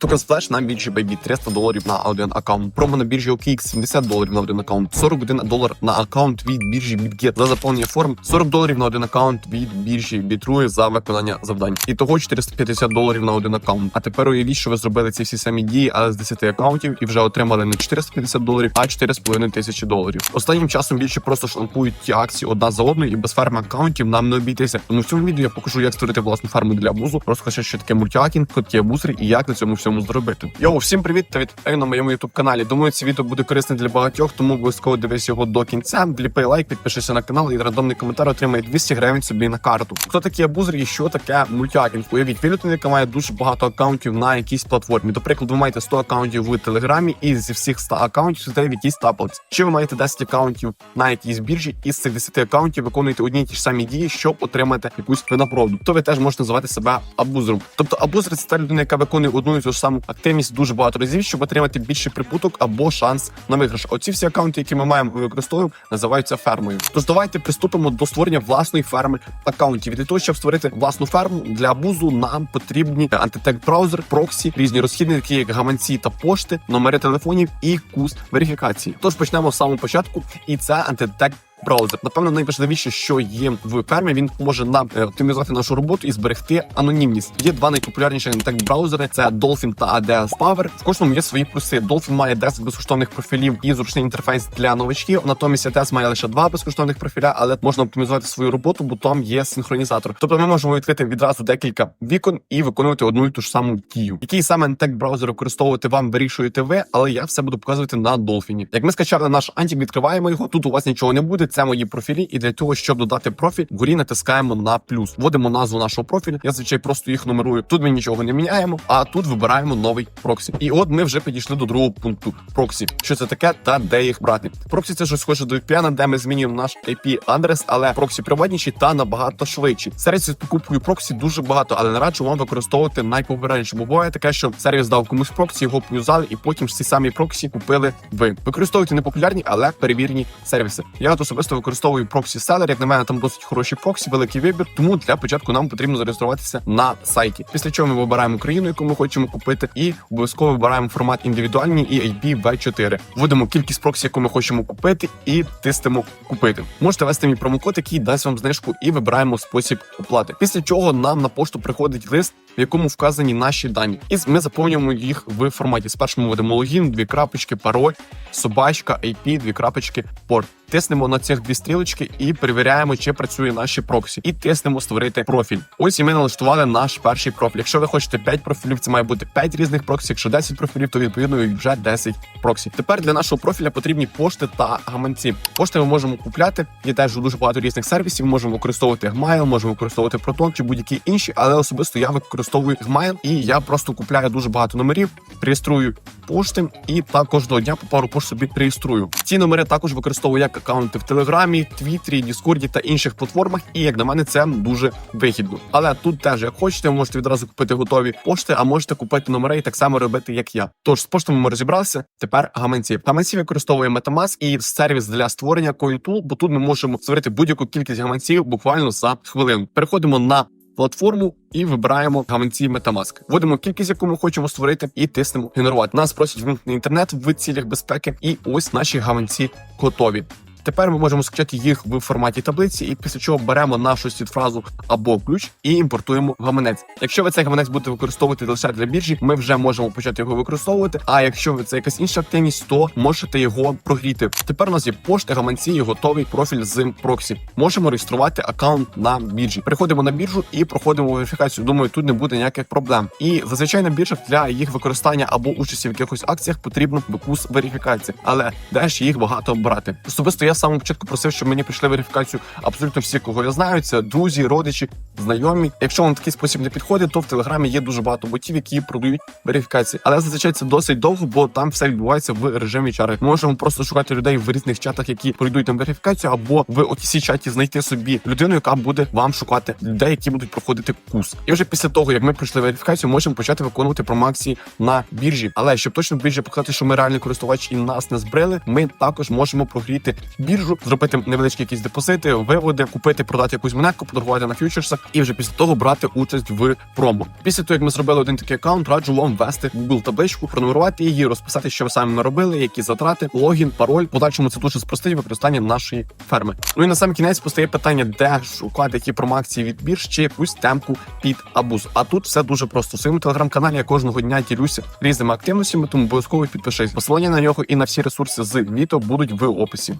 Токен Splash на біржі Bybit 300 доларів на один аккаунт. Промо на біржі OKX 70 доларів на один аккаунт. 41 долар на аккаунт від біржі BitGet за заповнення форм. 40 доларів на один аккаунт від біржі Bitrue за виконання завдань. І того 450 доларів на один аккаунт. А тепер уявіть, що ви зробили ці всі самі дії, але з 10 аккаунтів і вже отримали не 450 доларів, а 4,5 тисячі доларів. Останнім часом більше просто шланкують ті акції одна за одною і без ферми аккаунтів нам не обійтися. Тому в цьому відео я покажу, як створити власну ферму для бузу, розкажу, що таке мультіакінг, хто такі і як на цьому всьому зробити. Йоу, всім привіт та вітаю на моєму ютуб каналі. Думаю, це відео буде корисне для багатьох, тому обов'язково дивись його до кінця. Вліпай лайк, підпишися на канал і рандомний коментар отримає 200 гривень собі на карту. Хто такі абузери і що таке мультіакінг? Уявіть, ви людина, яка має дуже багато аккаунтів на якійсь платформі. До прикладу, ви маєте 100 аккаунтів в телеграмі, і зі всіх 100 аккаунтів сидите в якійсь таблиці. Чи ви маєте 10 аккаунтів на якійсь біржі, і з цих 10 аккаунтів виконуєте одні й ті ж самі дії, щоб отримати якусь винагороду. То ви теж можете називати себе абузером. Тобто абузер це та людина, яка виконує одну і ту ж саму активність дуже багато разів, щоб отримати більший прибуток або шанс на виграш. Оці всі аккаунти, які ми маємо використовуємо, називаються фермою. Тож давайте приступимо до створення власної ферми аккаунтів. І для того, щоб створити власну ферму для абузу, нам потрібні антитек браузер, проксі, різні розхідники, як гаманці та пошти, номери телефонів і курс верифікації. Тож почнемо з самого початку, і це антитек браузер. Напевно, найважливіше, що є в фермі, він може нам е, оптимізувати нашу роботу і зберегти анонімність. Є два найпопулярніші антитек браузери: це Dolphin та ADS Power. В кожному є свої плюси. Dolphin має 10 безкоштовних профілів і зручний інтерфейс для новачків. Натомість ADS має лише два безкоштовних профіля, але можна оптимізувати свою роботу, бо там є синхронізатор. Тобто ми можемо відкрити відразу декілька вікон і виконувати одну і ту ж саму дію. Який саме антитек браузер використовувати вам вирішуєте ви, але я все буду показувати на Dolphin. Як ми скачали наш антик, відкриваємо його. Тут у вас нічого не буде. Це мої профілі, і для того, щоб додати профіль, вгорі натискаємо на плюс. Вводимо назву нашого профілю. Я звичай просто їх нумерую. Тут ми нічого не міняємо, а тут вибираємо новий проксі. І от ми вже підійшли до другого пункту. Проксі. Що це таке та де їх брати? Проксі це щось схоже до VPN, де ми змінюємо наш IP адрес, але проксі приватніші та набагато швидші. Сервісів покупкою проксі дуже багато, але не раджу вам використовувати найпопулярніше. Бо буває таке, що сервіс дав комусь проксі, його поюзали, і потім ж ці самі проксі купили ви. Використовуйте непопулярні, але перевірені сервіси. Я от особисто використовую проксі селер. Як на мене, там досить хороші проксі, великий вибір. Тому для початку нам потрібно зареєструватися на сайті. Після чого ми вибираємо країну, яку ми хочемо купити, і обов'язково вибираємо формат індивідуальний і IPv4. Вводимо кількість проксі, яку ми хочемо купити, і тиснемо купити. Можете ввести мій промокод, який дасть вам знижку, і вибираємо спосіб оплати. Після чого нам на пошту приходить лист. В якому вказані наші дані, і ми заповнюємо їх в форматі. Спершу ми вводимо логін, дві крапочки, пароль, собачка, IP, дві крапочки, порт. Тиснемо на цих дві стрілочки і перевіряємо, чи працює наші проксі, і тиснемо створити профіль. Ось і ми налаштували наш перший профіль. Якщо ви хочете 5 профілів, це має бути 5 різних проксі. Якщо 10 профілів, то відповідно вже 10 проксі. Тепер для нашого профіля потрібні пошти та гаманці. Пошти ми можемо купляти. Є теж дуже багато різних сервісів. Можемо використовувати Gmail, можемо використовувати Proton чи будь-які інші, але особисто я використовую Gmail і я просто купляю дуже багато номерів, реєструю пошти і так кожного дня по пару пошт собі реєструю. Ці номери також використовую як аккаунти в Телеграмі, Твіттері, Діскорді та інших платформах. І як на мене, це дуже вигідно. Але тут теж, як хочете, ви можете відразу купити готові пошти, а можете купити номери і так само робити, як я. Тож з поштами ми розібралися. Тепер гаманці. Гаманці використовує Metamask і сервіс для створення CoinTool, бо тут ми можемо створити будь-яку кількість гаманців буквально за хвилину. Переходимо на платформу і вибираємо гаманці Metamask. Вводимо кількість, яку ми хочемо створити, і тиснемо генерувати. Нас просять вимкнути інтернет в цілях безпеки, і ось наші гаманці готові. Тепер ми можемо скачати їх в форматі таблиці, і після чого беремо нашу сід-фразу або ключ і імпортуємо гаманець. Якщо ви цей гаманець будете використовувати лише для біржі, ми вже можемо почати його використовувати. А якщо ви це якась інша активність, то можете його прогріти. Тепер у нас є пошти, гаманці і готовий профіль з проксі. Можемо реєструвати аккаунт на біржі. Приходимо на біржу і проходимо верифікацію. Думаю, тут не буде ніяких проблем. І зазвичай на біржах для їх використання або участі в якихось акціях потрібно курс верифікації, але де ж їх багато брати. Особисто я з самого початку просив, щоб мені прийшли верифікацію абсолютно всі, кого я знаю. Це друзі, родичі, знайомі. Якщо вам такий спосіб не підходить, то в телеграмі є дуже багато ботів, які продають верифікації. Але зазвичай це досить довго, бо там все відбувається в режимі чари. Можемо просто шукати людей в різних чатах, які пройдуть там верифікацію, або в OTC чаті знайти собі людину, яка буде вам шукати людей, які будуть проходити курс. І вже після того, як ми пройшли верифікацію, можемо почати виконувати промакції на біржі. Але щоб точно біржі показати, що ми реальний користувач і нас не збрили, ми також можемо прогріти біржу, зробити невеличкі якісь депозити, виводи, купити, продати якусь монетку, поторгувати на фьючерсах, і вже після того брати участь в промо. Після того, як ми зробили один такий аккаунт, раджу вам ввести Google табличку, пронумерувати її, розписати, що ви саме наробили, які затрати, логін, пароль. Подальшому це дуже спростить використання нашої ферми. Ну і на сам кінець постає питання, де шукати які промакції від бірж чи якусь темку під абуз. А тут все дуже просто. В своєму телеграм-каналі я кожного дня ділюся різними активностями, тому обов'язково підпишись. Посилання на нього і на всі ресурси з відео будуть в описі.